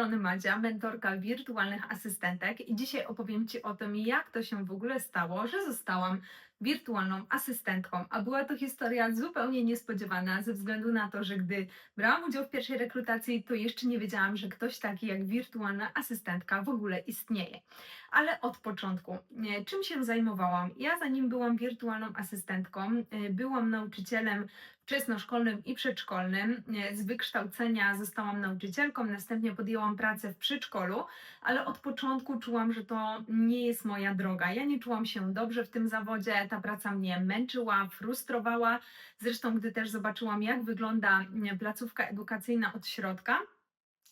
strony Madzia, mentorka wirtualnych asystentek i dzisiaj opowiem Ci o tym, jak to się w ogóle stało, że zostałam wirtualną asystentką, a była to historia zupełnie niespodziewana ze względu na to, że gdy brałam udział w pierwszej rekrutacji, to jeszcze nie wiedziałam, że ktoś taki jak wirtualna asystentka w ogóle istnieje. Ale od początku, czym się zajmowałam? Ja zanim byłam wirtualną asystentką, e, byłam nauczycielem wczesnoszkolnym i przedszkolnym. Z wykształcenia zostałam nauczycielką, następnie podjęłam pracę w przedszkolu, ale od początku czułam, że to nie jest moja droga. Ja nie czułam się dobrze w tym zawodzie, ta praca mnie męczyła, frustrowała. Zresztą, gdy też zobaczyłam, jak wygląda placówka edukacyjna od środka,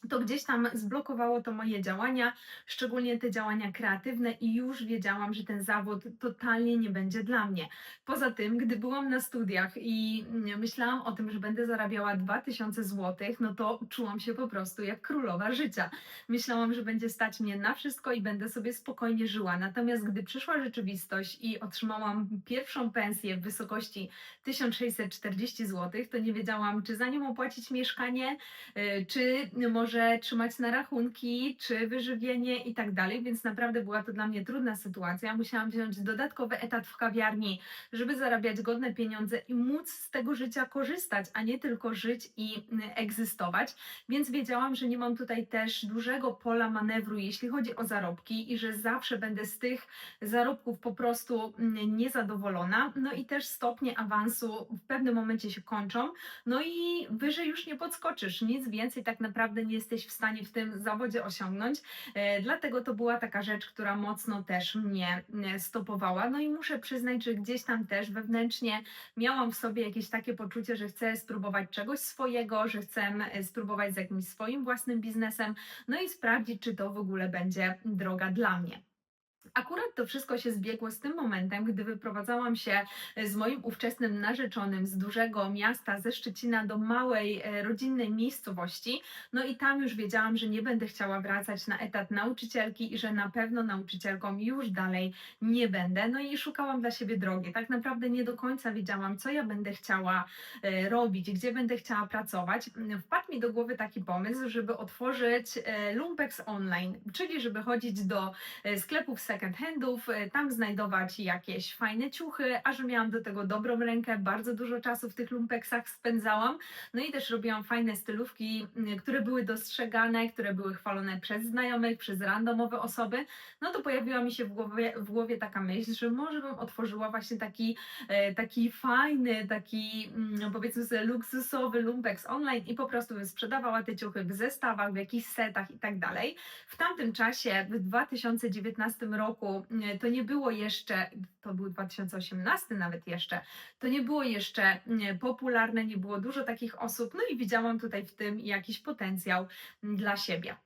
to gdzieś tam zblokowało to moje działania, szczególnie te działania kreatywne, i już wiedziałam, że ten zawód totalnie nie będzie dla mnie. Poza tym, gdy byłam na studiach i mm, myślałam o tym, że będę zarabiała 2000 zł, no to czułam się po prostu jak królowa życia. Myślałam, że będzie stać mnie na wszystko i będę sobie spokojnie żyła. Natomiast gdy przyszła rzeczywistość i otrzymałam pierwszą pensję w wysokości 1640 zł, to nie wiedziałam, czy za nią opłacić mieszkanie, y, czy może trzymać na rachunki, czy wyżywienie i tak dalej, więc naprawdę była to dla mnie trudna sytuacja. Musiałam wziąć dodatkowy etat w kawiarni, żeby zarabiać godne pieniądze i móc z tego życia korzystać, a nie tylko żyć i y, egzystować. Więc wiedziałam, że nie mam tutaj też dużego pola manewru, jeśli chodzi o zarobki, i że zawsze będę z tych zarobków po prostu mm, niezadowolona. No i też stopnie awansu w pewnym momencie się kończą, no i wyżej już nie podskoczysz. Nic więcej tak naprawdę nie jesteś w stanie w tym zawodzie osiągnąć. E, Dlatego to była taka rzecz, która mocno też mnie e, stopowała. No i muszę przyznać, że gdzieś tam też wewnętrznie miałam w sobie jakieś takie poczucie, że chcę spróbować czegoś swojego, że chcę e, spróbować z jakimś swoim własnym biznesem, no i sprawdzić, czy to w ogóle będzie droga dla mnie. Akurat to wszystko się zbiegło z tym momentem, gdy wyprowadzałam się z moim ówczesnym narzeczonym z dużego miasta, ze Szczecina do małej e, rodzinnej miejscowości. No i tam już wiedziałam, że nie będę chciała wracać na etat nauczycielki i że na pewno nauczycielką już dalej nie będę. No i szukałam dla siebie drogi. Tak naprawdę nie do końca wiedziałam, co ja będę chciała e, robić, gdzie będę chciała pracować. Wpadł mi do głowy taki pomysł, żeby otworzyć e, Lumpex Online, czyli żeby chodzić do e, sklepów second handów, e, tam znajdować jakieś fajne ciuchy, a że miałam do tego dobrą rękę, bardzo dużo czasu w tych lumpeksach spędzałam. No i też robiłam fajne stylówki, które były dostrzegane, które były chwalone przez znajomych, przez randomowe osoby. No to pojawiła mi się w głowie, w głowie taka myśl, że może bym otworzyła właśnie taki, e, taki fajny, taki mm, powiedzmy sobie luksusowy lumpex online i po prostu bym sprzedawała te ciuchy w zestawach, w jakichś setach i tak dalej. W tamtym czasie, w 2019 roku, nie, to nie było jeszcze, to był 2018 nawet jeszcze, to nie było jeszcze nie, popularne, nie było dużo takich osób, no i widziałam tutaj w tym jakiś potencjał dla siebie.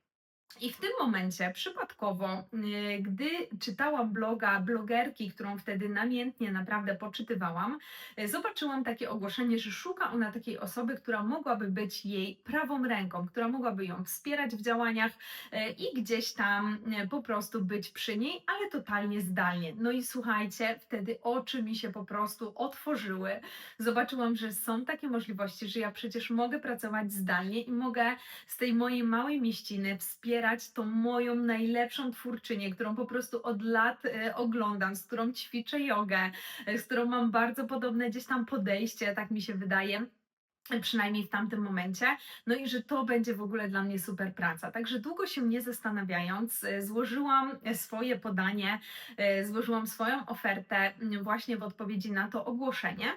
I w tym momencie przypadkowo, y, gdy czytałam bloga blogerki, którą wtedy namiętnie naprawdę poczytywałam, y, zobaczyłam takie ogłoszenie, że szuka ona takiej osoby, która mogłaby być jej prawą ręką, która mogłaby ją wspierać w działaniach y, i gdzieś tam po prostu być przy niej, ale totalnie zdalnie. No i słuchajcie, wtedy oczy mi się po prostu otworzyły. Zobaczyłam, że są takie możliwości, że ja przecież mogę pracować zdalnie i mogę z tej mojej małej mieściny wspierać tą moją najlepszą twórczynię, którą po prostu od lat e, oglądam, z którą ćwiczę jogę, e, z którą mam bardzo podobne gdzieś tam podejście, tak mi się wydaje. Przynajmniej w tamtym momencie, no i że to będzie w ogóle dla mnie super praca. Także długo się nie zastanawiając, e, złożyłam swoje podanie, złożyłam swoją ofertę właśnie w odpowiedzi na to ogłoszenie.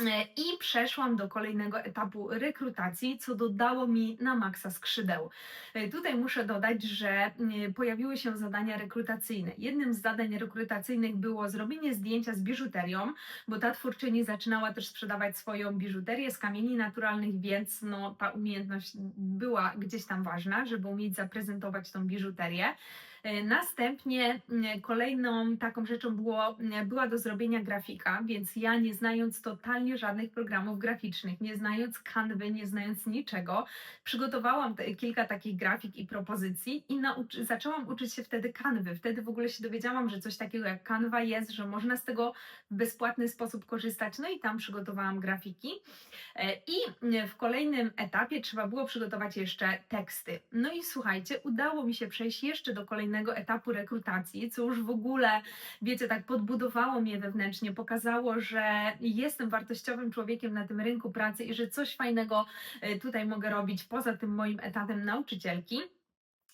E, I przeszłam do kolejnego etapu rekrutacji, co dodało mi na maksa skrzydeł. E, Tutaj muszę dodać, że e, pojawiły się zadania rekrutacyjne. Jednym z zadań rekrutacyjnych było zrobienie zdjęcia z biżuterią, bo ta twórczyni zaczynała też sprzedawać swoją biżuterię z kamieni naturalnych, więc no, ta umiejętność była gdzieś tam ważna, żeby umieć zaprezentować tą biżuterię. E, Następnie kolejną taką rzeczą było, była do zrobienia grafika, więc ja nie znając totalnie żadnych programów graficznych, nie znając Canvy, nie znając niczego, przygotowałam te, kilka takich grafik i propozycji i nauczy, zaczęłam uczyć się wtedy Canvy. Wtedy w ogóle się dowiedziałam, że coś takiego jak Canva jest, że można z tego w bezpłatny sposób korzystać. No i tam przygotowałam grafiki. E, I w kolejnym etapie trzeba było przygotować jeszcze teksty. No i słuchajcie, udało mi się przejść jeszcze do kolejnego etapu rekrutacji, co już w ogóle, wiecie, tak podbudowało mnie wewnętrznie, pokazało, że jestem wartościowym człowiekiem na tym rynku pracy i że coś fajnego e, tutaj mogę robić poza tym moim etatem nauczycielki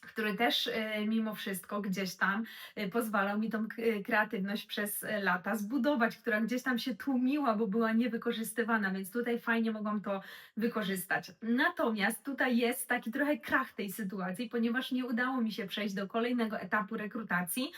który też e, mimo wszystko gdzieś tam e, pozwalał mi tą e, kreatywność przez lata zbudować, która gdzieś tam się tłumiła, bo była niewykorzystywana, więc tutaj fajnie mogłam to wykorzystać. Natomiast tutaj jest taki trochę krach tej sytuacji, ponieważ nie udało mi się przejść do kolejnego etapu rekrutacji.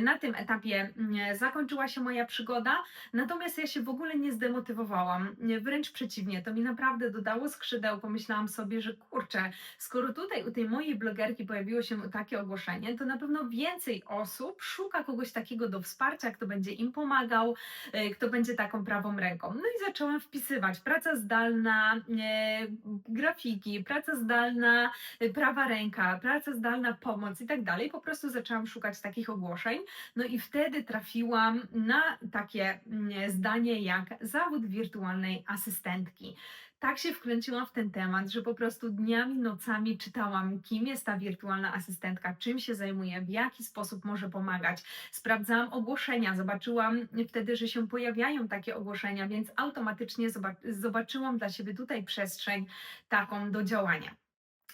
Na tym etapie mm, zakończyła się moja przygoda, natomiast ja się w ogóle nie zdemotywowałam, wręcz przeciwnie, to mi naprawdę dodało skrzydeł. Pomyślałam sobie, że kurczę, skoro tutaj u tej mojej blogerki pojawiło się takie ogłoszenie, to na pewno więcej osób szuka kogoś takiego do wsparcia, kto będzie im pomagał, e, kto będzie taką prawą ręką. No i zaczęłam wpisywać praca zdalna, e, grafiki, praca zdalna, e, prawa ręka, praca zdalna, pomoc i tak dalej. Po prostu zaczęłam szukać takich ogłoszeń. No i wtedy trafiłam na takie mm, zdanie jak zawód wirtualnej asystentki tak się wkręciłam w ten temat, że po prostu dniami, nocami czytałam, kim jest ta wirtualna asystentka, czym się zajmuje, w jaki sposób może pomagać. Sprawdzałam ogłoszenia, zobaczyłam wtedy, że się pojawiają takie ogłoszenia, więc automatycznie zobac- zobaczyłam dla siebie tutaj przestrzeń taką do działania.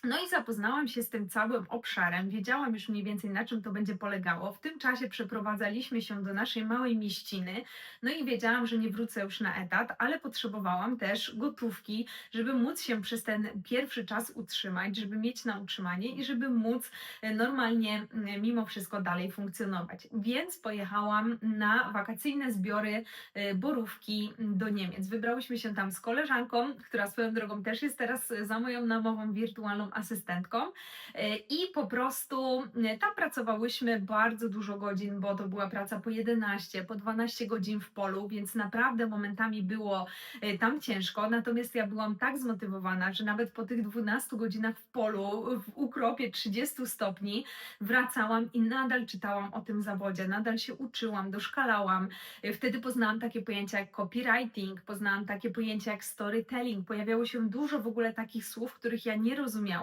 No i zapoznałam się z tym całym obszarem, wiedziałam już mniej więcej na czym to będzie polegało. W tym czasie przeprowadzaliśmy się do naszej małej mieściny, no i wiedziałam, że nie wrócę już na etat, ale potrzebowałam też gotówki, żeby móc się przez ten pierwszy czas utrzymać, żeby mieć na utrzymanie i żeby móc e, normalnie m, mimo wszystko dalej funkcjonować. Więc pojechałam na wakacyjne zbiory e, borówki do Niemiec. Wybrałyśmy się tam z koleżanką, która swoją drogą też jest teraz e, za moją namową wirtualną asystentką E, i po prostu e, tam pracowałyśmy bardzo dużo godzin, bo to była praca po 11, po 12 godzin w polu, więc naprawdę momentami było e, tam ciężko, natomiast ja byłam tak zmotywowana, że nawet po tych 12 godzinach w polu, w ukropie 30 stopni, wracałam i nadal czytałam o tym zawodzie, nadal się uczyłam, doszkalałam. Wtedy poznałam takie pojęcia jak copywriting, poznałam takie pojęcia jak storytelling. Pojawiało się dużo w ogóle takich słów, których ja nie rozumiałam,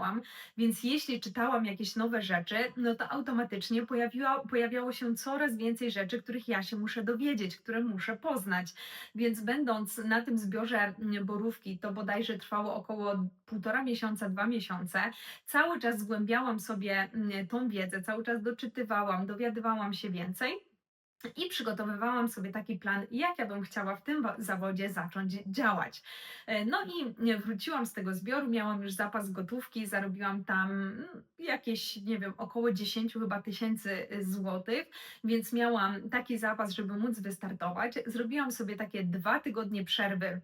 więc jeśli czytałam jakieś nowe rzeczy, no to automatycznie pojawiało się coraz więcej rzeczy, których ja się muszę dowiedzieć, które muszę poznać. Więc będąc na tym zbiorze borówki, to bodajże trwało około półtora miesiąca, dwa miesiące, cały czas zgłębiałam sobie mm, tą wiedzę, cały czas doczytywałam, dowiadywałam się więcej. I przygotowywałam sobie taki plan, jak ja bym chciała w tym zawodzie zacząć działać. E, No i wróciłam z tego zbioru, miałam już zapas gotówki, zarobiłam tam mm, jakieś, nie wiem, około 10 chyba tysięcy e, złotych, więc miałam taki zapas, żeby móc wystartować. Zrobiłam sobie takie dwa tygodnie przerwy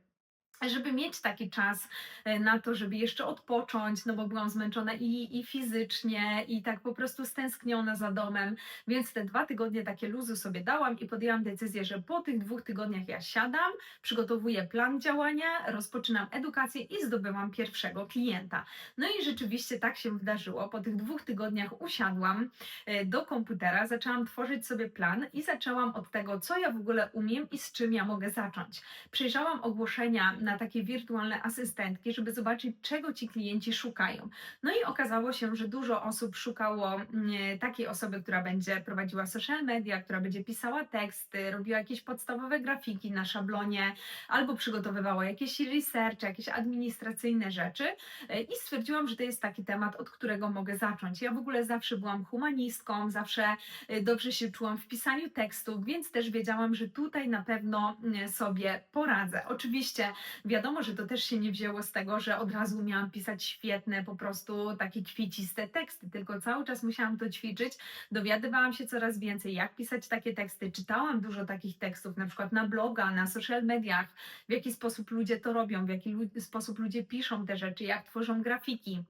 żeby mieć taki czas e, na to, żeby jeszcze odpocząć, no bo byłam zmęczona i, i fizycznie, i tak po prostu stęskniona za domem, więc te dwa tygodnie takie luzu sobie dałam i podjęłam decyzję, że po tych dwóch tygodniach ja siadam, przygotowuję plan działania, rozpoczynam edukację i zdobyłam pierwszego klienta. No i rzeczywiście tak się wydarzyło. Po tych dwóch tygodniach usiadłam e, do komputera, zaczęłam tworzyć sobie plan i zaczęłam od tego, co ja w ogóle umiem i z czym ja mogę zacząć. Przejrzałam ogłoszenia na takie wirtualne asystentki, żeby zobaczyć, czego ci klienci szukają. No i okazało się, że dużo osób szukało mm, takiej osoby, która będzie prowadziła social media, która będzie pisała teksty, robiła jakieś podstawowe grafiki na szablonie, albo przygotowywała jakieś research, jakieś administracyjne rzeczy. E, I stwierdziłam, że to jest taki temat, od którego mogę zacząć. Ja w ogóle zawsze byłam humanistką, zawsze e, dobrze się czułam w pisaniu tekstów, więc też wiedziałam, że tutaj na pewno mm, sobie poradzę. Oczywiście wiadomo, że to też się nie wzięło z tego, że od razu umiałam pisać świetne, po prostu takie kwieciste teksty, tylko cały czas musiałam to ćwiczyć. Dowiadywałam się coraz więcej, jak pisać takie teksty. Czytałam dużo takich tekstów, na przykład na bloga, na social mediach, w jaki sposób ludzie to robią, w jaki lu- sposób ludzie piszą te rzeczy, jak tworzą grafiki.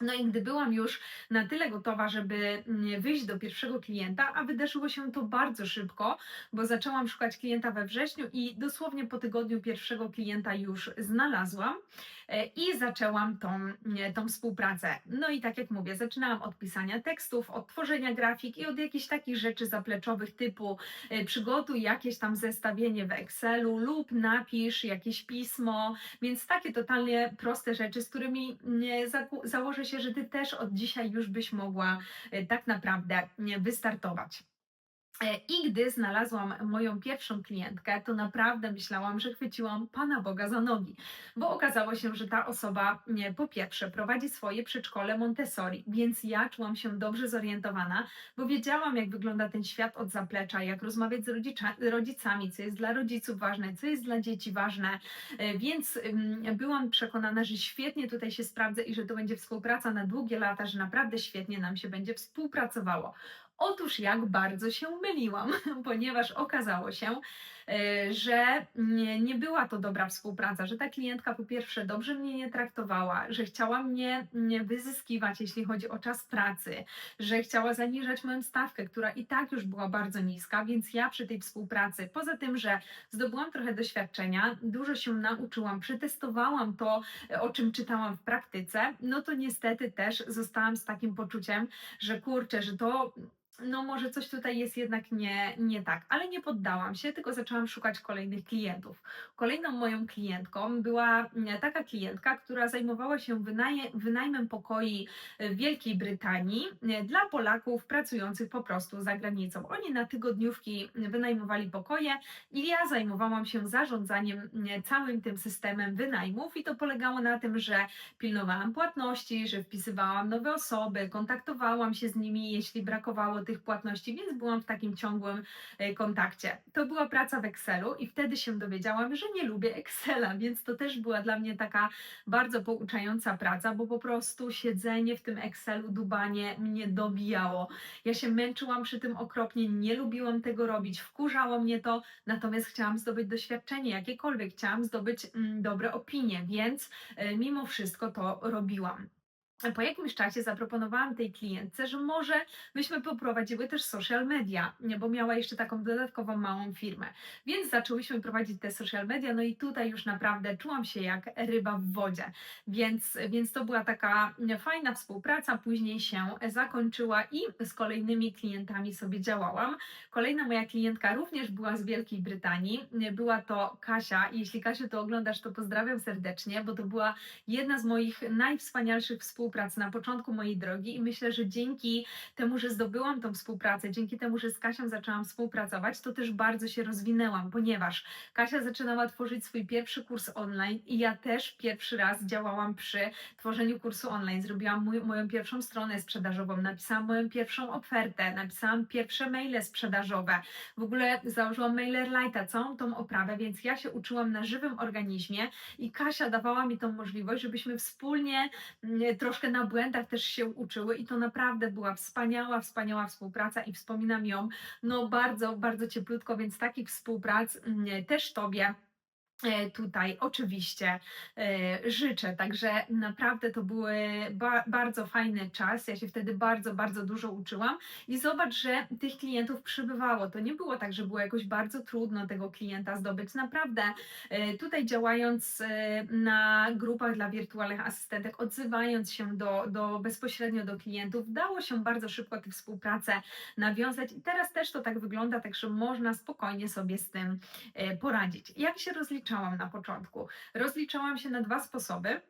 No i gdy byłam już na tyle gotowa, żeby mm, wyjść do pierwszego klienta, a wydarzyło się to bardzo szybko, bo zaczęłam szukać klienta we wrześniu i dosłownie po tygodniu pierwszego klienta już znalazłam i zaczęłam tą, nie, tą współpracę. No i tak jak mówię, zaczynałam od pisania tekstów, od tworzenia grafik i od jakichś takich rzeczy zapleczowych typu e, przygotuj jakieś tam zestawienie w Excelu lub napisz jakieś pismo, więc takie totalnie proste rzeczy, z którymi założę się, że ty też od dzisiaj już byś mogła e, tak naprawdę wystartować. E, I gdy znalazłam moją pierwszą klientkę, to naprawdę myślałam, że chwyciłam Pana Boga za nogi, bo okazało się, że ta osoba nie, po pierwsze prowadzi swoje przedszkole Montessori, więc ja czułam się dobrze zorientowana, bo wiedziałam, jak wygląda ten świat od zaplecza, jak rozmawiać z rodzicami, co jest dla rodziców ważne, co jest dla dzieci ważne, E, więc ym, byłam przekonana, że świetnie tutaj się sprawdzę i że to będzie współpraca na długie lata, że naprawdę świetnie nam się będzie współpracowało. Otóż jak bardzo się myliłam, ponieważ okazało się, że nie, nie była to dobra współpraca, że ta klientka po pierwsze dobrze mnie nie traktowała, że chciała mnie nie wyzyskiwać, jeśli chodzi o czas pracy, że chciała zaniżać moją stawkę, która i tak już była bardzo niska, więc ja przy tej współpracy, poza tym, że zdobyłam trochę doświadczenia, dużo się nauczyłam, przetestowałam to, e, o czym czytałam w praktyce, no to niestety też zostałam z takim poczuciem, że kurczę, że to no może coś tutaj jest jednak nie, nie tak, ale nie poddałam się, tylko zaczęłam szukać kolejnych klientów. Kolejną moją klientką była mm, taka klientka, która zajmowała się wynaje, wynajmem pokoi w Wielkiej Brytanii e, dla Polaków pracujących po prostu za granicą. Oni na tygodniówki wynajmowali pokoje i ja zajmowałam się zarządzaniem mm, całym tym systemem wynajmów i to polegało na tym, że pilnowałam płatności, że wpisywałam nowe osoby, kontaktowałam się z nimi, jeśli brakowało tych płatności, więc byłam w takim ciągłym e, kontakcie. To była praca w Excelu i wtedy się dowiedziałam, że nie lubię Excela, więc to też była dla mnie taka bardzo pouczająca praca, bo po prostu siedzenie w tym Excelu, dubanie mnie dobijało. Ja się męczyłam przy tym okropnie, nie lubiłam tego robić, wkurzało mnie to, natomiast chciałam zdobyć doświadczenie jakiekolwiek, chciałam zdobyć mm, dobre opinie, więc e, mimo wszystko to robiłam po jakimś czasie zaproponowałam tej klientce, że może byśmy poprowadziły też social media, bo miała jeszcze taką dodatkową małą firmę. Więc zaczęłyśmy prowadzić te social media, no i tutaj już naprawdę czułam się jak ryba w wodzie. Więc, więc to była taka fajna współpraca, później się zakończyła i z kolejnymi klientami sobie działałam. Kolejna moja klientka również była z Wielkiej Brytanii. Była to Kasia. Jeśli Kasiu to oglądasz, to pozdrawiam serdecznie, bo to była jedna z moich najwspanialszych współprac na początku mojej drogi i myślę, że dzięki temu, że zdobyłam tą współpracę, dzięki temu, że z Kasią zaczęłam współpracować, to też bardzo się rozwinęłam, ponieważ Kasia zaczynała tworzyć swój pierwszy kurs online i ja też pierwszy raz działałam przy tworzeniu kursu online. Zrobiłam mój, moją pierwszą stronę sprzedażową, napisałam moją pierwszą ofertę, napisałam pierwsze maile sprzedażowe. W ogóle założyłam MailerLite'a, całą tą oprawę, więc ja się uczyłam na żywym organizmie i Kasia dawała mi tą możliwość, żebyśmy wspólnie mm, troszkę na błędach też się uczyły i to naprawdę była wspaniała, wspaniała współpraca i wspominam ją no bardzo, bardzo cieplutko, więc takich współprac mm, też Tobie tutaj oczywiście e, życzę. Także naprawdę to był ba bardzo fajny czas. Ja się wtedy bardzo, bardzo dużo uczyłam i zobacz, że tych klientów przybywało. To nie było tak, że było jakoś bardzo trudno tego klienta zdobyć. Naprawdę e, tutaj działając na grupach dla wirtualnych asystentek, odzywając się do, do bezpośrednio do klientów, dało się bardzo szybko tę współpracę nawiązać i teraz też to tak wygląda, także można spokojnie sobie z tym poradzić. Jak się rozlicza rozliczałam na początku. Rozliczałam się na dwa sposoby.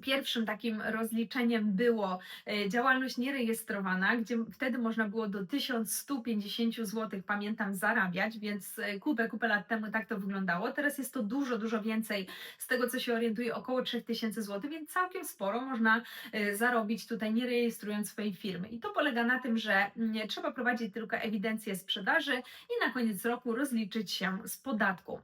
Pierwszym takim rozliczeniem było e, działalność nierejestrowana, gdzie wtedy można było do 1150 zł, pamiętam, zarabiać, więc e, kupę, kupę lat temu tak to wyglądało. Teraz jest to dużo, dużo więcej, z tego co się orientuje, około 3000 zł, więc całkiem sporo można e, zarobić tutaj nie rejestrując swojej firmy. I to polega na tym, że mm, trzeba prowadzić tylko ewidencję sprzedaży i na koniec roku rozliczyć się z podatku.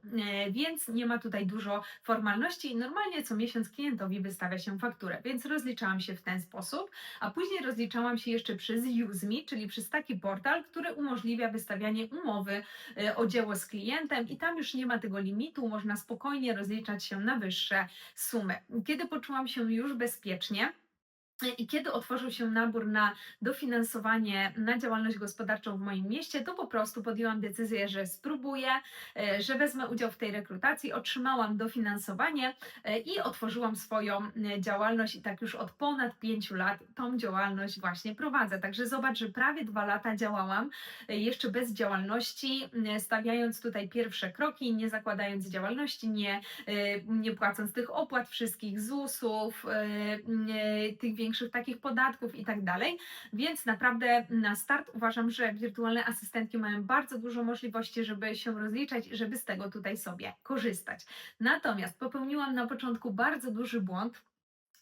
Więc nie ma tutaj dużo formalności i normalnie co miesiąc klientowi wystawia się fakturę, więc rozliczałam się w ten sposób, a później rozliczałam się jeszcze przez UseMe, czyli przez taki portal, który umożliwia wystawianie umowy e, o dzieło z klientem i tam już nie ma tego limitu, można spokojnie rozliczać się na wyższe sumy. Kiedy poczułam się już bezpiecznie, I kiedy otworzył się nabór na dofinansowanie na działalność gospodarczą w moim mieście, to po prostu podjęłam decyzję, że spróbuję, e, że wezmę udział w tej rekrutacji. Otrzymałam dofinansowanie e, i otworzyłam swoją e, działalność i tak już od ponad pięciu lat tą działalność właśnie prowadzę. Także zobacz, że prawie dwa lata działałam jeszcze bez działalności, stawiając tutaj pierwsze kroki, nie zakładając działalności, nie, nie płacąc tych opłat wszystkich ZUS-ów, tych większych takich podatków i tak dalej. Więc naprawdę na start uważam, że wirtualne asystentki mają bardzo dużo możliwości, żeby się rozliczać i żeby z tego tutaj sobie korzystać. Zamiast popełniłam na początku bardzo duży błąd,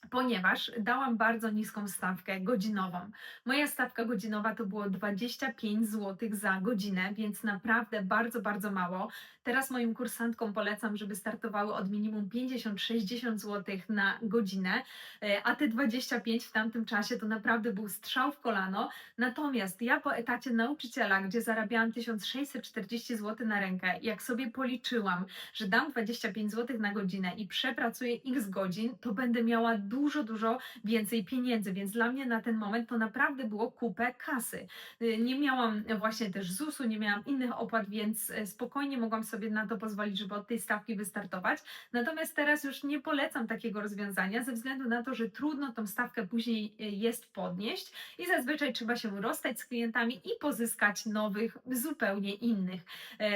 ponieważ dałam bardzo niską stawkę godzinową. Moja stawka godzinowa to było 25 zł za godzinę, więc naprawdę bardzo, bardzo mało. Teraz moim kursantkom polecam, żeby startowały od minimum 50-60 zł na godzinę, e, a te 25 w tamtym czasie to naprawdę był strzał w kolano. Natomiast ja po etacie nauczyciela, gdzie zarabiałam 1640 zł na rękę, jak sobie policzyłam, że dam 25 zł na godzinę i przepracuję x godzin, to będę miała dużo, dużo więcej pieniędzy, więc dla mnie na ten moment to naprawdę było kupę kasy. Y, Nie miałam właśnie też ZUS-u, nie miałam innych opłat, więc e, spokojnie mogłam sobie na to pozwolić, żeby od tej stawki wystartować. Natomiast teraz już nie polecam takiego rozwiązania ze względu na to, że trudno tą stawkę później e, jest podnieść i zazwyczaj trzeba się rozstać z klientami i pozyskać nowych, zupełnie innych.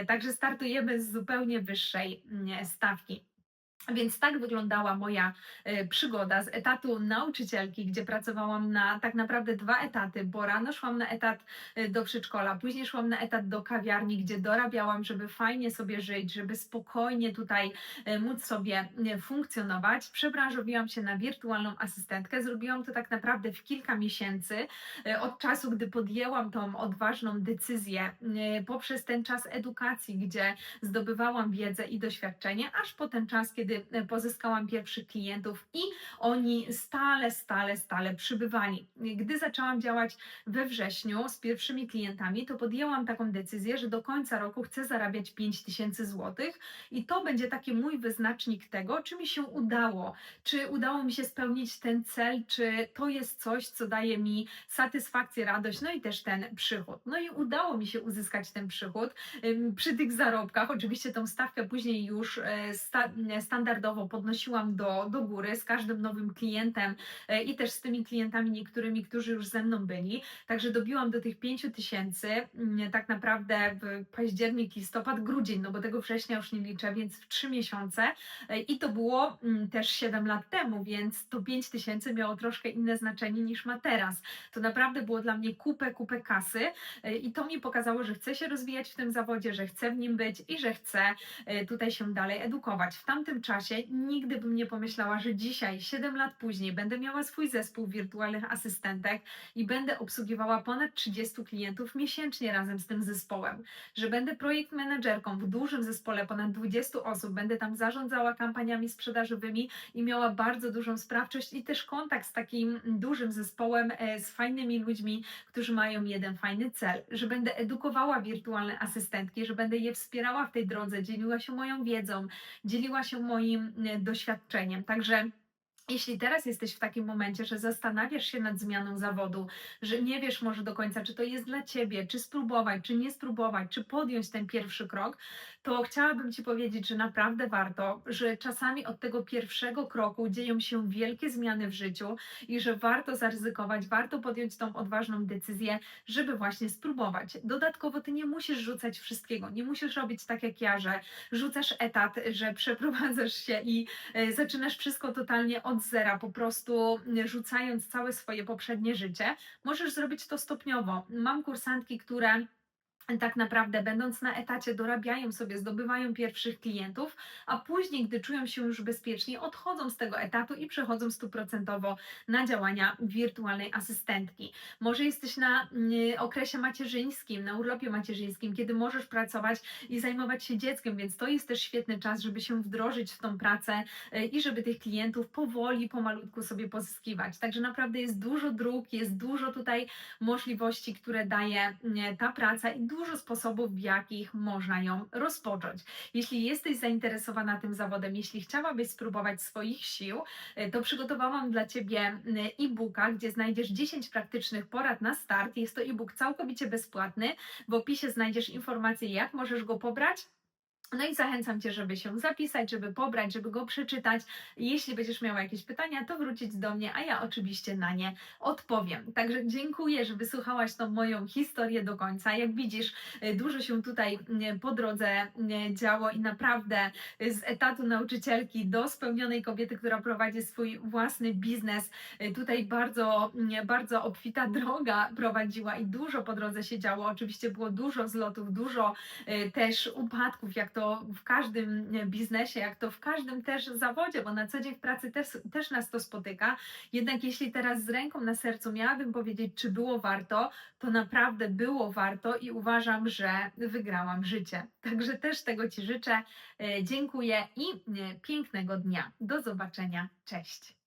Także startujemy z zupełnie wyższej mm, stawki. Więc tak wyglądała moja e, przygoda z etatu nauczycielki, gdzie pracowałam na tak naprawdę dwa etaty, bo rano szłam na etat e, do przedszkola, później szłam na etat do kawiarni, gdzie dorabiałam, żeby fajnie sobie żyć, żeby spokojnie tutaj e, móc sobie funkcjonować. Przebranżowiłam się na wirtualną asystentkę, zrobiłam to tak naprawdę w kilka miesięcy od czasu, gdy podjęłam tą odważną decyzję poprzez ten czas edukacji, gdzie zdobywałam wiedzę i doświadczenie, aż po ten czas, kiedy pozyskałam pierwszych klientów i oni stale, stale, stale przybywali. Gdy zaczęłam działać we wrześniu z pierwszymi klientami, to podjęłam taką decyzję, że do końca roku chcę zarabiać 5000 zł i to będzie taki mój wyznacznik tego, czy mi się udało, czy udało mi się spełnić ten cel, czy to jest coś, co daje mi satysfakcję, radość, no i też ten przychód. No i udało mi się uzyskać ten przychód przy tych zarobkach. Oczywiście tą stawkę później już e, sta, e, standardowo podnosiłam do, do góry z każdym nowym klientem e, i też z tymi klientami niektórymi, którzy już ze mną byli. Także dobiłam do tych 5 tysięcy mm, tak naprawdę w październik, listopad, grudzień, no bo tego września już nie liczę, więc w 3 miesiące E, i to było mm, też 7 lat temu, więc to 5 tysięcy miało troszkę inne znaczenie niż ma teraz. To naprawdę było dla mnie kupę, kupę kasy e, i to mi pokazało, że chcę się rozwijać w tym zawodzie, że chcę w nim być i że chcę tutaj się dalej edukować. W tamtym czasie nigdy bym nie pomyślała, że dzisiaj, 7 lat później, będę miała swój zespół wirtualnych asystentek i będę obsługiwała ponad 30 klientów miesięcznie razem z tym zespołem, że będę projekt menedżerką w dużym zespole ponad 20 osób, będę tam zarządzała kampaniami sprzedażowymi i miała bardzo dużą sprawczość i też kontakt z takim dużym zespołem, e, z fajnymi ludźmi, którzy mają jeden fajny cel, że będę edukowała wirtualne asystentki, że będę je wspierała w tej drodze, dzieliła się moją wiedzą, dzieliła się moim e, doświadczeniem. Także jeśli teraz jesteś w takim momencie, że zastanawiasz się nad zmianą zawodu, że nie wiesz może do końca, czy to jest dla ciebie, czy spróbować, czy nie spróbować, czy podjąć ten pierwszy krok, to chciałabym Ci powiedzieć, że naprawdę warto, że czasami od tego pierwszego kroku dzieją się wielkie zmiany w życiu i że warto zaryzykować, warto podjąć tą odważną decyzję, żeby właśnie spróbować. Dodatkowo Ty nie musisz rzucać wszystkiego, nie musisz robić tak jak ja, że rzucasz etat, że przeprowadzasz się i e, zaczynasz wszystko totalnie od zera, po prostu rzucając całe swoje poprzednie życie. Możesz zrobić to stopniowo. Mam kursantki, które tak naprawdę będąc na etacie dorabiają sobie, zdobywają pierwszych klientów, a później, gdy czują się już bezpiecznie, odchodzą z tego etatu i przechodzą stuprocentowo na działania wirtualnej asystentki. Może jesteś na mm, okresie macierzyńskim, na urlopie macierzyńskim, kiedy możesz pracować i zajmować się dzieckiem, więc to jest też świetny czas, żeby się wdrożyć w tą pracę e, i żeby tych klientów powoli, pomalutku sobie pozyskiwać. Także naprawdę jest dużo dróg, jest dużo tutaj możliwości, które daje mm, ta praca i dużo dużo sposobów, w jakich można ją rozpocząć. Jeśli jesteś zainteresowana tym zawodem, jeśli chciałabyś spróbować swoich sił, e, to przygotowałam dla Ciebie e-booka, gdzie znajdziesz 10 praktycznych porad na start. Jest to e-book całkowicie bezpłatny. W opisie znajdziesz informacje, jak możesz go pobrać. No i zachęcam Cię, żeby się zapisać, żeby pobrać, żeby go przeczytać. Jeśli będziesz miała jakieś pytania, to wrócić do mnie, a ja oczywiście na nie odpowiem. Także dziękuję, że wysłuchałaś tą moją historię do końca. Jak widzisz, y, dużo się tutaj y, po drodze y, działo i naprawdę z etatu nauczycielki do spełnionej kobiety, która prowadzi swój własny biznes. Tutaj bardzo, bardzo obfita droga prowadziła i dużo po drodze się działo. Oczywiście było dużo zlotów, dużo też upadków, jak to w każdym biznesie, jak to w każdym też zawodzie, bo na co dzień w pracy też, też nas to spotyka. Jednak jeśli teraz z ręką na sercu miałabym powiedzieć, czy było warto, to naprawdę było warto i uważam, że wygrałam życie. Także też tego Ci życzę. Y, Dziękuję i y, pięknego dnia. Do zobaczenia. Cześć.